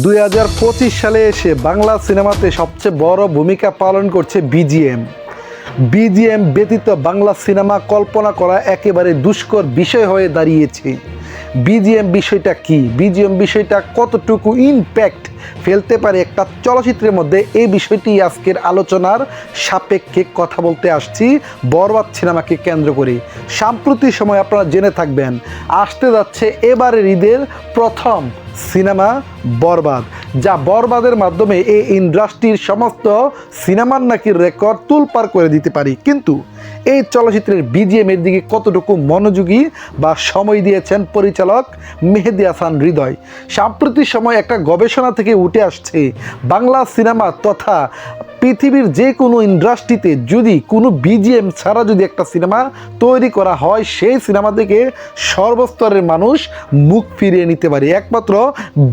দুই হাজার পঁচিশ সালে এসে বাংলা সিনেমাতে সবচেয়ে বড় ভূমিকা পালন করছে বিজিএম বিজিএম ব্যতীত বাংলা সিনেমা কল্পনা করা একেবারে দুষ্কর বিষয় হয়ে দাঁড়িয়েছে। বিজিএম বিষয়টা কি? বিজিএম বিষয়টা কতটুকু ইমপ্যাক্ট ফেলতে পারে একটা চলচ্চিত্রের মধ্যে? এই বিষয়টি আজকের আলোচনার সাপেক্ষে কথা বলতে আসছি। বরবাদ সিনেমাকে কেন্দ্র করে। সাম্প্রতিক সময় আপনারা জেনে থাকবেন, আসতে যাচ্ছে এবারের ঈদের প্রথম সিনেমা বরবাদ, যা বরবাদের মাধ্যমে এই ইন্ডাস্ট্রির সমস্ত সিনেমার নাকি রেকর্ড তুলপার করে দিতে পারি। কিন্তু এই চলচ্চিত্রের বিজিএম এর দিকে কতটুকু মনোযোগী বা সময় দিয়েছেন পরিচালক মেহেদি হাসান হৃদয়? সাম্প্রতিক সময় একটা গবেষণা থেকে উঠে আসছে, বাংলা সিনেমা তথা পৃথিবীর যে কোনো ইন্ডাস্ট্রিতে যদি কোনো বিজিএম ছাড়া যদি একটা সিনেমা তৈরি করা হয়, সেই সিনেমা থেকে সর্বস্তরের মানুষ মুখ ফিরিয়ে নিতে পারে। একমাত্র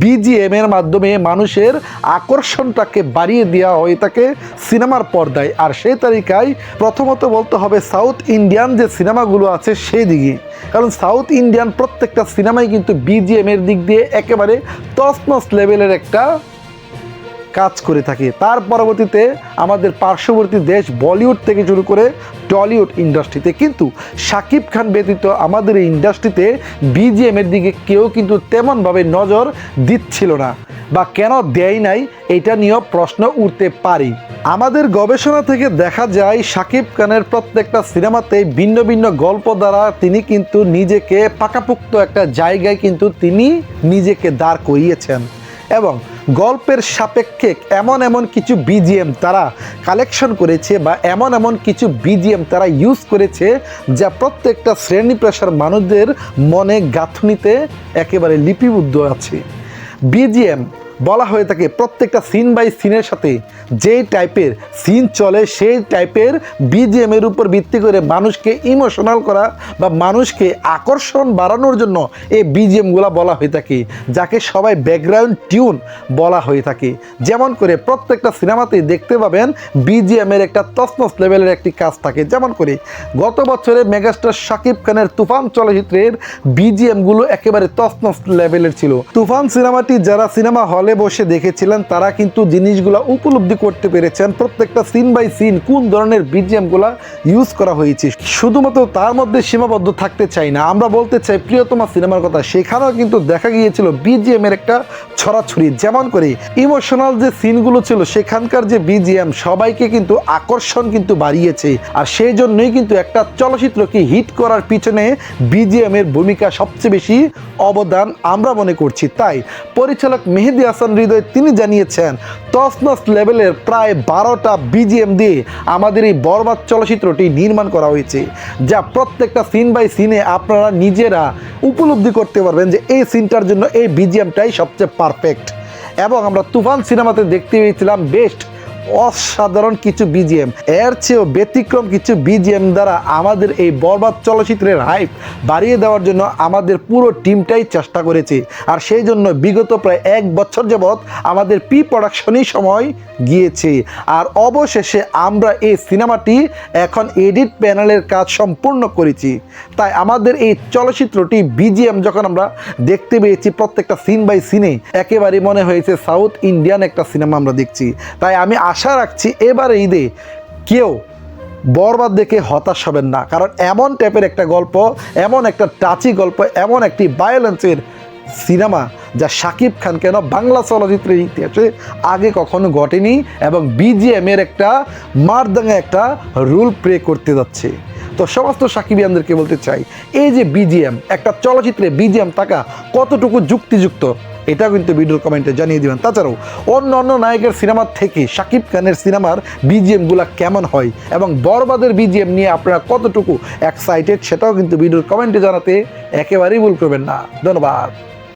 বিজিএম এর মাধ্যমে মানুষের আকর্ষণটাকে বাড়িয়ে দেওয়া হয়ে থাকে সিনেমার পর্দায়। আর সেই তালিকায় প্রথমত বলতে হবে সাউথ ইন্ডিয়ান যে সিনেমাগুলো আছে সেই দিকে। কারণ সাউথ ইন্ডিয়ান প্রত্যেকটা সিনেমাই কিন্তু বিজিএম এর দিক দিয়ে একেবারে তসমস লেভেলের একটা কাজ করে থাকে। তার পরবর্তীতে আমাদের পার্শ্ববর্তী দেশ বলিউড থেকে শুরু করে টলিউড ইন্ডাস্ট্রিতে কিন্তু শাকিব খান ব্যতীত আমাদের এই ইন্ডাস্ট্রিতে বিজিএম এর দিকে কেউ কিন্তু তেমনভাবে নজর দিচ্ছিল না। বা কেন দেয় নাই, এটা নিয়েও প্রশ্ন উঠতে পারি। আমাদের গবেষণা থেকে দেখা যায় শাকিব খানের প্রত্যেকটা সিনেমাতে ভিন্ন ভিন্ন গল্প দ্বারা তিনি কিন্তু নিজেকে পাকাপোক্ত একটা জায়গায় কিন্তু তিনি নিজেকে দাঁড় করিয়েছেন। এবং গল্পের সাপেক্ষে এমন এমন কিছু বিজিএম তারা কালেকশন করেছে বা এমন এমন কিছু বিজিএম তারা ইউজ করেছে যা প্রত্যেকটা শ্রেণি পেশার মানুষদের মনে গাঁথনিতে একেবারে লিপিবদ্ধ আছে। বিজিএম বলা হয়ে থাকে প্রত্যেকটা সিন বাই সিনের সাথে যে টাইপের সিন চলে সেই টাইপের বিজিএমের উপর ভিত্তি করে মানুষকে ইমোশনাল করা বা মানুষকে আকর্ষণ বাড়ানোর জন্য এই বিজিএমগুলো বলা হয়ে থাকে, যাকে সবাই ব্যাকগ্রাউন্ড টিউন বলা হয়ে থাকে। যেমন করে প্রত্যেকটা সিনেমাতেই দেখতে পাবেন বিজিএমের একটা তসনস লেভেলের একটি কাজ থাকে। যেমন করে গত বছরে মেগাস্টার শাকিব খানের তুফান চলচ্চিত্রের বিজিএমগুলো একেবারে তসনস লেভেলের ছিল। তুফান সিনেমাটি যারা সিনেমা হলে বসে দেখেছিলেন, তারা কিন্তু জিনিসগুলো উপলব্ধি করতে পেরেছেন। প্রত্যেকটা সিন বাই সিন কোন ধরনের বিজিএমগুলো ইউজ করা হয়েছে, শুধুমাত্র তার মধ্যে সীমাবদ্ধ থাকতে চাই না। আমরা বলতে চাই, প্রিয়তমা সিনেমার কথা, সেখানেও কিন্তু দেখা গিয়েছিল বিজিএম এর একটা ছড়াছড়ি। যেমন করে ইমোশনাল যে সিনগুলো ছিল, সেখানকার যে বিজিএম সবাইকে কিন্তু আকর্ষণ কিন্তু বাড়িয়েছে। আর সেই জন্যই কিন্তু একটা চলচ্চিত্রকে হিট করার পিছনে বিজিএম এর ভূমিকা সবচেয়ে বেশি অবদান আমরা মনে করছি। তাই পরিচালক মেহেদি হৃদয় তিনি জানিয়েছেন তসনস লেভেলের প্রায় বারোটা বিজিএম দিয়ে আমাদের এই বরবাদ চলচ্চিত্রটি নির্মাণ করা হয়েছে, যা প্রত্যেকটা সিন বাই সিনে আপনারা নিজেরা উপলব্ধি করতে পারবেন যে এই সিনটার জন্য এই বিজিএমটাই সবচেয়ে পারফেক্ট এবং আমরা তুফান সিনেমাতে দেখতে পেয়েছিলাম বেস্ট অসাধারণ কিছু বিজিএম এর চেয়েও ব্যতিক্রম কিছু বিজিএম দ্বারা আমাদের এই বরবাদ চলচ্চিত্রের হাইপ বাড়িয়ে দেওয়ার জন্য আমাদের পুরো টিমটাই চেষ্টা করেছে। আর সেই জন্য বিগত প্রায় এক বছর যাবৎ আমাদের প্রি প্রোডাকশনই সময় গিয়েছে। আর অবশেষে আমরা এই সিনেমাটি এখন এডিট প্যানেলের কাজ সম্পূর্ণ করেছি। তাই আমাদের এই চলচ্চিত্রটি বিজিএম যখন আমরা দেখতে পেয়েছি প্রত্যেকটা সিন বাই সিনে একেবারে মনে হয়েছে সাউথ ইন্ডিয়ান একটা সিনেমা আমরা দেখছি। তাই আমি আশা রাখছি এবারে ঈদে কেউ বরবাদ দেখে হতাশ হবেন না। কারণ এমন টাইপের একটা গল্প, এমন একটা টাচি গল্প, এমন একটি ভায়োলেন্সের সিনেমা যা শাকিব খান কেন বাংলা চলচ্চিত্রের ইতিহাসে আগে কখনো ঘটেনি এবং বিজিএম এর একটা মারদাঙ্গা একটা রুল প্লে করতে যাচ্ছে। তো সমস্ত সাকিবিয়ানদেরকে বলতে চাই, এই যে বিজিএম একটা চলচ্চিত্রে বিজিএম থাকা কতটুকু যুক্তিযুক্ত? এটা কিন্তু ভিডিওর কমেন্টে জানিয়ে দিবেন। তাছাড়াও, অন্য অন্য নায়কের সিনেমার থেকে শাকিব খানের সিনেমার বিজিএমগুলো কেমন হয় এবং বরবাদের বিজিএম নিয়ে আপনারা কতটুকু এক্সাইটেড সেটাও কিন্তু ভিডিওর কমেন্টে জানাতে একেবারেই ভুল করবেন না। ধন্যবাদ।